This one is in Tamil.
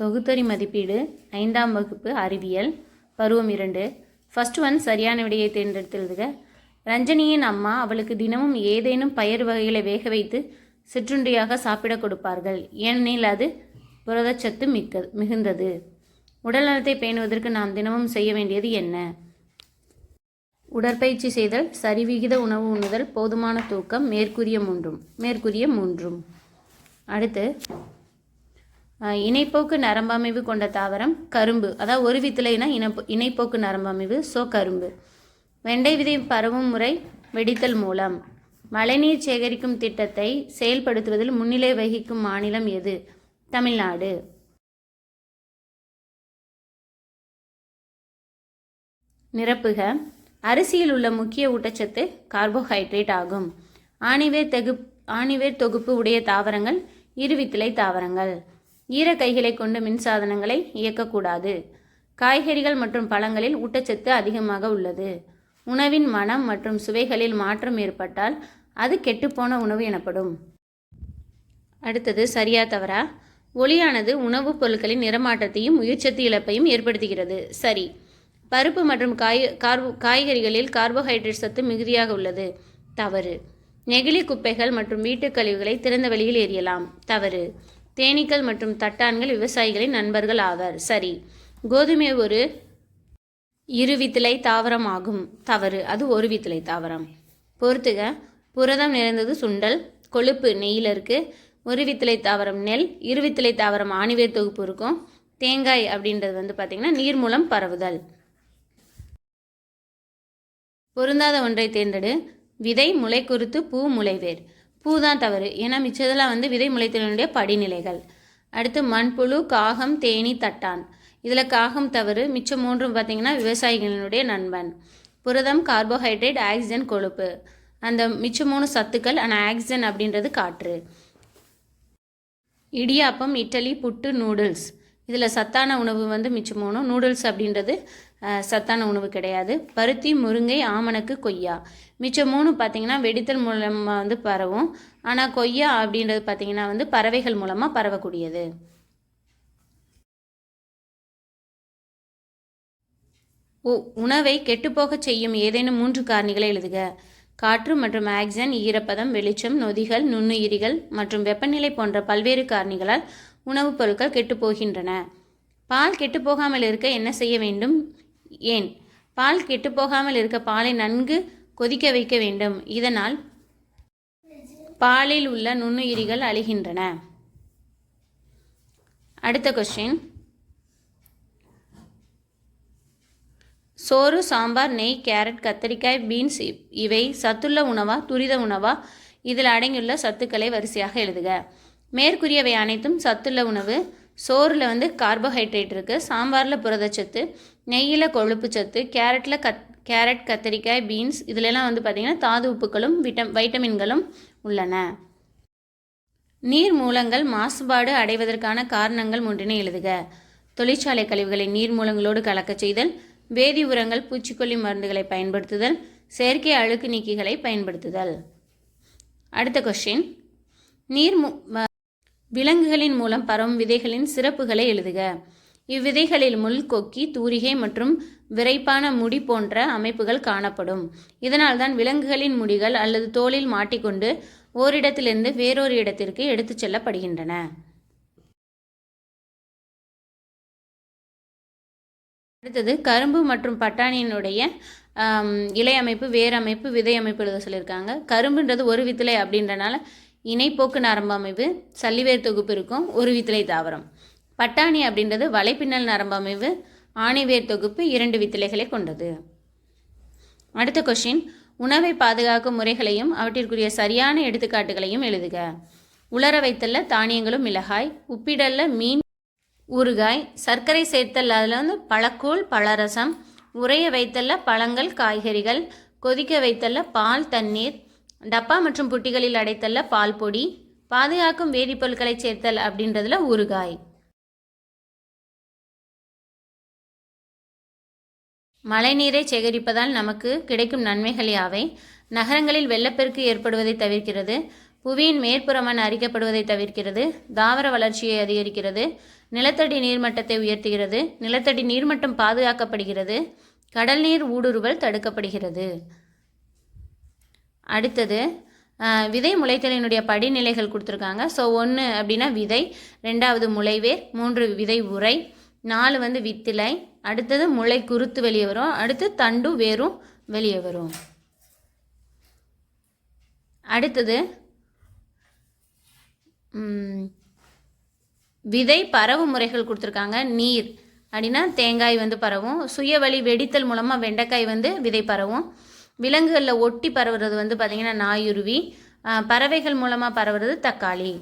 தொகுத்தறி மதிப்பீடு ஐந்தாம் வகுப்பு அறிவியல் பருவம் இரண்டு. ஃபர்ஸ்ட் ஒன் சரியான விடையை தேர்ந்தெடுத்து எழுதுக ரஞ்சனியின் அம்மா அவளுக்கு தினமும் ஏதேனும் பயிர் வகைகளை வேக வைத்து சிற்றுண்டியாக சாப்பிடக் கொடுப்பார்கள். ஏனெனில் அது புரதச்சத்து மிக்க மிகுந்தது. உடல்நலத்தை பேணுவதற்கு நாம் தினமும் செய்ய வேண்டியது என்ன? உடற்பயிற்சி செய்தல் சரிவிகித உணவு உண்ணுதல் போதுமான தூக்கம் மேற்கூறிய மூன்றும் மேற்கூறிய மூன்றும். அடுத்து இணைப்போக்கு நரம்பமைவு கொண்ட தாவரம் கரும்பு. அதாவது ஒரு வித்திலைனா இனப்போ இணைப்போக்கு நரம்பமைவு ஸோ கரும்பு. வெண்டை விதை பரவும் முறை வெடித்தல் மூலம். மழைநீர் சேகரிக்கும் திட்டத்தை செயல்படுத்துவதில் முன்னிலை வகிக்கும் மாநிலம் எது? தமிழ்நாடு. நிரப்புக. அரிசியில் உள்ள முக்கிய ஊட்டச்சத்து கார்போஹைட்ரேட் ஆகும். ஆணிவேர் தெகு ஆணிவேர் தொகுப்பு உடைய தாவரங்கள் இருவித்திலை தாவரங்கள். ஈர கைகளை கொண்டு மின்சாதனங்களை இயக்கக்கூடாது. காய்கறிகள் மற்றும் பழங்களில் ஊட்டச்சத்து அதிகமாக உள்ளது. உணவின் மனம் மற்றும் சுவைகளில் மாற்றம் ஏற்பட்டால் அது கெட்டுப்போன உணவு எனப்படும். அடுத்தது சரியா தவறா? ஒளியானது உணவுப் பொருட்களின் நிறமாற்றத்தையும் உயிர்ச்சத்து இழப்பையும் ஏற்படுத்துகிறது. சரி. பருப்பு மற்றும் காய் கார்போ காய்கறிகளில் கார்போஹைட்ரேட் சத்து மிகுதியாக உள்ளது. தவறு. நெகிழி குப்பைகள் மற்றும் வீட்டுக் கழிவுகளை திறந்த வெளியில் எரியலாம் தவறு. தேனீக்கள் மற்றும் தட்டான்கள் விவசாயிகளின் நண்பர்கள் ஆவர். சரி. கோதுமை ஒரு இருவித்திலை தாவரம் ஆகும். தவறு. அது ஒரு வித்திலை தாவரம். பொறுத்துக. புரதம் நிறைந்தது சுண்டல் கொழுப்பு நெய்யில் இருக்குது ஒரு வித்திலை தாவரம் நெல் இருவித்திலை தாவரம் ஆணிவேர் தொகுப்பு இருக்கும். தேங்காய் அப்படின்றது வந்து பார்த்திங்கன்னா நீர் மூலம் பரவுதல். பொருந்தாத ஒன்றை தேர்ந்தெடு. விதை முளை பூ முளைவேர். பூ தான் தவறு. ஏன்னா மிச்சதெல்லாம் வந்து விதை முளைத்தலினுடைய படிநிலைகள். அடுத்து மண்புழு காகம் தேனி தட்டான். இதில் காகம் தவறு. மிச்சம் மூன்றும் பார்த்தீங்கன்னா விவசாயிகளினுடைய நண்பன். புரதம் கார்போஹைட்ரேட் ஆக்சிஜன் கொழுப்பு. அந்த மிச்சம் மூணு சத்துக்கள் ஆனால் ஆக்சிஜன் அப்படின்றது காற்று. இடியாப்பம் இட்லி புட்டு நூடுல்ஸ். இதில் சத்தான உணவு வந்து மிச்சம் மூணு நூடுல்ஸ் அப்படின்றது சத்தான உணவு கிடையாது. பருத்தி முருங்கை ஆமணக்கு கொய்யா. மிச்சம் மூணு பார்த்தீங்கன்னா வெடித்தல் மூலமாக வந்து பரவும். ஆனால் கொய்யா அப்படின்றது பார்த்தீங்கன்னா வந்து பறவைகள் மூலமாக பரவக்கூடியது. உ- உணவை கெட்டுப்போகச் செய்யும் ஏதேனும் மூன்று காரணிகளை எழுதுக. காற்று மற்றும் ஆக்சிஜன் ஈரப்பதம் வெளிச்சம் நொதிகள் நுண்ணுயிரிகள் மற்றும் வெப்பநிலை போன்ற பல்வேறு காரணிகளால் உணவுப் பொருட்கள் கெட்டுப்போகின்றன. பால் கெட்டுப்போகாமல் இருக்க என்ன செய்ய வேண்டும்? ஏன்? பால் கெட்டுப்போகாமல் இருக்க பாலை நன்கு கொதிக்க வைக்க வேண்டும். இதனால் பாலில் உள்ள நுண்ணுயிரிகள் அழிகின்றன. அடுத்த கொஸ்டின் சோறு சாம்பார் நெய் கேரட் கத்தரிக்காய் பீன்ஸ் இவை சத்துள்ள உணவா துரித உணவா? இதில் அடங்கியுள்ள சத்துக்களை வரிசையாக எழுதுக. மேற்கூறியவை அனைத்தும் சத்துள்ள உணவு. சோறில் வந்து கார்போஹைட்ரேட் இருக்குது சாம்பாரில் புரதச்சத்து நெய்யில் கொழுப்பு சத்து கேரட்டில் கத் கேரட் கத்தரிக்காய் பீன்ஸ் இதிலெல்லாம் வந்து பார்த்திங்கன்னா தாது உப்புகளும் விட்டம் வைட்டமின்களும் உள்ளன. நீர் மூலங்கள் மாசுபாடு அடைவதற்கான காரணங்கள் மூன்றினை எழுதுக. தொழிற்சாலை கழிவுகளை நீர் மூலங்களோடு கலக்கச் செய்தல் வேதி உரங்கள் பூச்சிக்கொல்லி மருந்துகளை பயன்படுத்துதல் செயற்கை அழுக்கு நீக்கிகளை பயன்படுத்துதல். அடுத்த கொஷின் நீர் மு- விலங்குகளின் மூலம் பரவும் விதைகளின் சிறப்புகளை எழுதுக. இவ்விதைகளில் முள் கொக்கி தூரிகை மற்றும் விரைப்பான முடி போன்ற அமைப்புகள் காணப்படும். இதனால்தான் விலங்குகளின் முடிகள் அல்லது தோலில் மாட்டிக்கொண்டு ஓரிடத்திலிருந்து வேறொரு இடத்திற்கு எடுத்துச் செல்லப்படுகின்றன. அடுத்தது கரும்பு மற்றும் பட்டாணியினுடைய இலை அமைப்பு வேர் அமைப்பு விதை அமைப்பு எழுத சொல்லியிருக்காங்க. கரும்புன்றது ஒரு வித்திலை அப்படின்றனால இணைப்போக்கு நரம்பு அமைவு சல்லிவேர் தொகுப்பு இருக்கும் ஒரு வித்திலை தாவரம். பட்டாணி அப்படின்றது வலைப்பின்னல் நரம்பு அமைவு ஆணிவேர் தொகுப்பு இரண்டு வித்திலைகளை கொண்டது. அடுத்த கொஷின் உணவை பாதுகாக்கும் முறைகளையும் அவற்றிற்குரிய சரியான எடுத்துக்காட்டுகளையும் எழுதுக. உலர வைத்தல்ல தானியங்களும் மிளகாய் உப்பிடல்ல மீன் ஊறுகாய் சர்க்கரை சேர்த்தல் அதில் வந்து பழக்கூழ் பழரசம் உறைய வைத்தல்ல பழங்கள் காய்கறிகள் கொதிக்க வைத்தல்ல பால் தண்ணீர் டப்பா மற்றும் புட்டிகளில் அடைத்தல்ல பால் பொடி பாதுகாக்கும் வேதிப்பொருட்களை சேர்த்தல் அப்படின்றதுல ஊறுகாய். மழைநீரை சேகரிப்பதால் நமக்கு கிடைக்கும் நன்மைகள் யாவை? நகரங்களில் வெள்ளப்பெருக்கு ஏற்படுவதை தவிர்க்கிறது புவியின் மேற்புறமன் அரிக்கப்படுவதை தவிர்க்கிறது தாவர வளர்ச்சியை அதிகரிக்கிறது நிலத்தடி நீர்மட்டத்தை உயர்த்துகிறது நிலத்தடி நீர்மட்டம் பாதுகாக்கப்படுகிறது கடல் நீர் ஊடுருவல் தடுக்கப்படுகிறது. அடுத்தது விதை முளைத்தலினுடைய படிநிலைகள் கொடுத்துருக்காங்க. ஸோ ஒன்று அப்படின்னா விதை ரெண்டாவது முளைவேர் மூன்று விதை உரை நாலு வந்து வித்திலை அடுத்தது முளை குருத்து வெளியே வரும் அடுத்து தண்டு வேரும் வெளியே வரும். அடுத்தது விதை பரவு முறைகள் கொடுத்துருக்காங்க. நீர் அப்படின்னா தேங்காய் வந்து பரவும் சுயவழி வெடித்தல் மூலமாக வெண்டைக்காய் வந்து விதை பரவும். விலங்குகளில் ஒட்டி பரவுறது வந்து பார்த்திங்கன்னா நாயுருவி பறவைகள் மூலமாக பரவுறது தக்காளி.